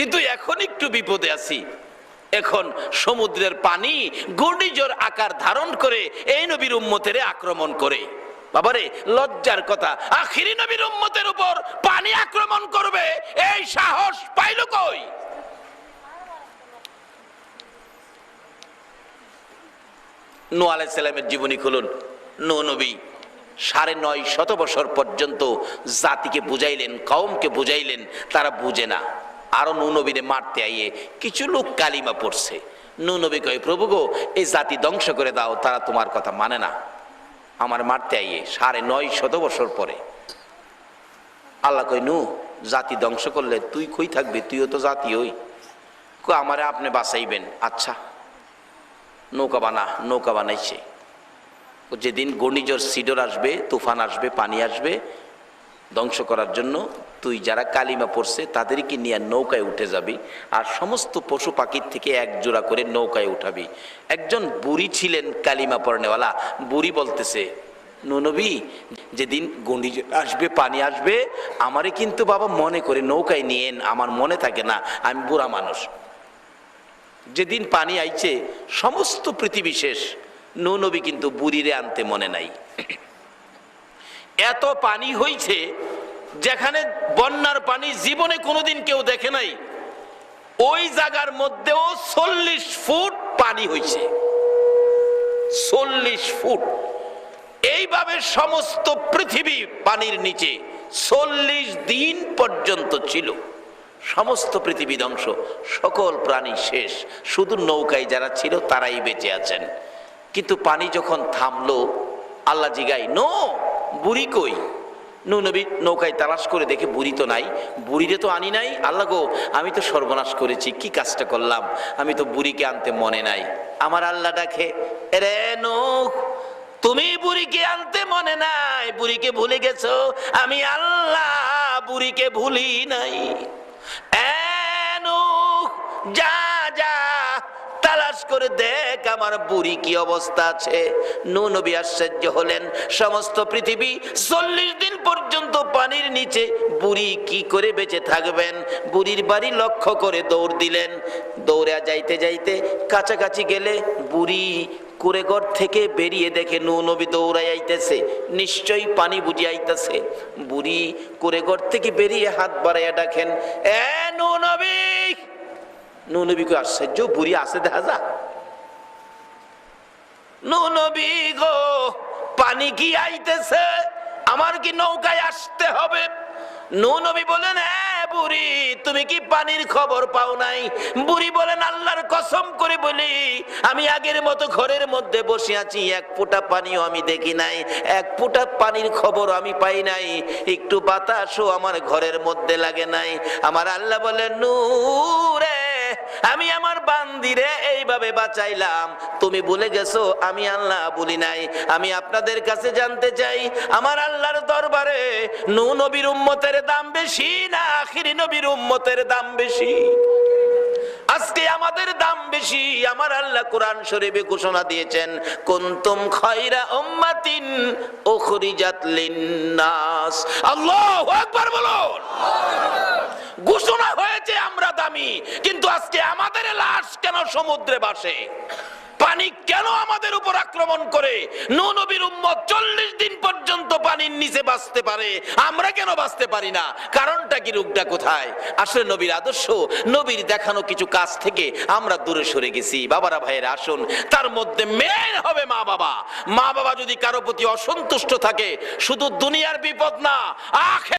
কিন্তু এখন একটু বিপদে আছি। এখন সমুদ্রের পানি ঘূর্ণিঝড় আকার ধারণ করে এই নবীর উম্মতের আক্রমণ করে। বাবারে, লজ্জার কথা, আখিরি নবীর উম্মতের উপর পানি আক্রমণ করবে, এই সাহস পাইল কই? নো আলাইসাল্লামের জীবনী খুলুন। নো নবী, সাড়ে নয় শত বছর পর্যন্ত জাতিকে বুঝাইলেন, কওমকে বুঝাইলেন, তারা বুঝে না। আরও নু নবীরে মারতে আইয়ে কিছু লোক কালিমা পড়ছে। নবী কয়, প্রভু গো, এই জাতি ধ্বংস করে দাও, তারা তোমার কথা মানে না। আমার মারতে আইয়ে সাড়ে নয় শত বছর পরে। আল্লাহ কই নু, জাতি ধ্বংস করলে তুই কই থাকবি? তুইও তো জাতি হই। কো আমারে আপনি বাঁচাইবেন। আচ্ছা। নৌকা বানা, নৌকা বানাইছে। যেদিন ঘূর্ণিঝড় সিডর আসবে, তুফান আসবে, পানি আসবে ধ্বংস করার জন্য তুই যারা কালিমা পড়ছে তাদেরকে নিয়ে নৌকায় উঠে যাবি আর সমস্ত পশু পাখির থেকে এক জোড়া করে নৌকায় উঠাবি। একজন বুড়ি ছিলেন কালিমা পড়নেওয়ালা। বুড়ি বলতেছে ননবী যেদিন ঘূর্ণিঝড় আসবে, পানি আসবে, আমারে কিন্তু বাবা মনে করে নৌকায় নিয়েন আমার মনে থাকে না, আমি বুড়া মানুষ। যেদিন পানি আইছে, সমস্ত পৃথিবী শেষ। নৌ নবী কিন্তু বুড়িরে আনতে মনে নাই। এত পানি হইছে যেখানে বন্যার পানি জীবনে কোনোদিন কেউ দেখে নাই। ওই জায়গার মধ্যেও চল্লিশ ফুট পানি হইছে। চল্লিশ ফুট। এইভাবে সমস্ত পৃথিবী পানির নিচে চল্লিশ দিন পর্যন্ত ছিল। সমস্ত পৃথিবী ধ্বংস, সকল প্রাণী শেষ। শুধু নৌকায় যারা ছিল তারাই বেঁচে আছেন। কিন্তু পানি যখন থামলো, আল্লাহ জিগাই নো বুড়ি কই? নবী, নৌকায় তালাশ করে দেখে বুড়ি তো নাই। বুড়িরে তো আনি নাই। আল্লাহ গো, আমি তো সর্বনাশ করেছি, কি কাজটা করলাম? আমি তো বুড়িকে আনতে মনে নাই। আমার আল্লাহ ডাকে রে নৌক তুমি বুড়িকে আনতে মনে নাই? বুড়িকে ভুলে গেছো? আমি আল্লাহ বুড়িকে ভুলি নাই। যা তালাশ করে দেখ আমার বুড়ি কি অবস্থা আছে। নু নবী আশ্চর্য হলেন, সমস্ত পৃথিবী চল্লিশ দিন পর্যন্ত পানির নিচে বুড়ি কি করে বেঁচে থাকবেন? বুড়ির বাড়ি লক্ষ্য করে দৌড় দিলেন। দৌড়ে যাইতে যাইতে কাছাকাছি গেলে বুড়ি কুড়েঘর থেকে বেরিয়ে দেখে নু নবী দৌড়াই আইতেছে, নিশ্চয়ই পানি বুঝি আইতেছে। বুড়ি কুড়েঘর থেকে বেরিয়ে হাত বাড়াইয়া ডাকেন নু নবী কো আশ্চর্য, বুড়ি দেখা যা নবী গো, পানি কি আইতেছে? আমার কি নৌকায় আসতে হবে? নবী বলেন বুড়ি, তুমি কি পানির খবর পাও নাই? বুড়ি বলেন, আল্লাহর কসম করে বলি, আমি আগের মতো ঘরের মধ্যে বসে আছি, এক ফোঁটা পানিও আমি দেখি নাই, এক ফোঁটা পানির খবর আমি পাই নাই, একটু বাতাসও আমার ঘরের মধ্যে লাগে নাই। আমার আল্লাহ বলেন, নূরে আমি আমার বান্দিরে এইভাবে বাঁচাইলাম। তুমি বলে গেছো, আমি আল্লাহ বলি নাই। আমি আপনাদের কাছে জানতে চাই, আমার আল্লাহর দরবারে নু নবীর উম্মতের দাম বেশি না আখিরি নবীর উম্মতের দাম বেশি? আজকে আমাদের দাম বেশি, আমার আল্লাহ কোরআন শরীফে ঘোষণা দিয়েছেন, কুনতুম খায়রা উম্মাতিন উখরিজাত লিন্নাস। আল্লাহু আকবার বলুন। ঘোষণা হয়েছে আমরা দামি, কিন্তু আজকে আমাদের লাশ কেন সমুদ্রে বাসে পানি কেন আমাদের উপর আক্রমণ করে? নবীর উম্মত চল্লিশ দিন পর্যন্ত পানির নিচে বাঁচতে পারে, আমরা কেন বাঁচতে পারি না? কারণটা কি, রূপটা কোথায়? আসলে নবীর আদর্শ, নবীর দেখানো কিছু কাজ থেকে আমরা দূরে সরে গেছি। বাবারা, ভাইয়ের, আসুন। তার মধ্যে মেন হবে মা বাবা। মা বাবা যদি কারও প্রতি অসন্তুষ্ট থাকে, শুধু দুনিয়ার বিপদ না আখের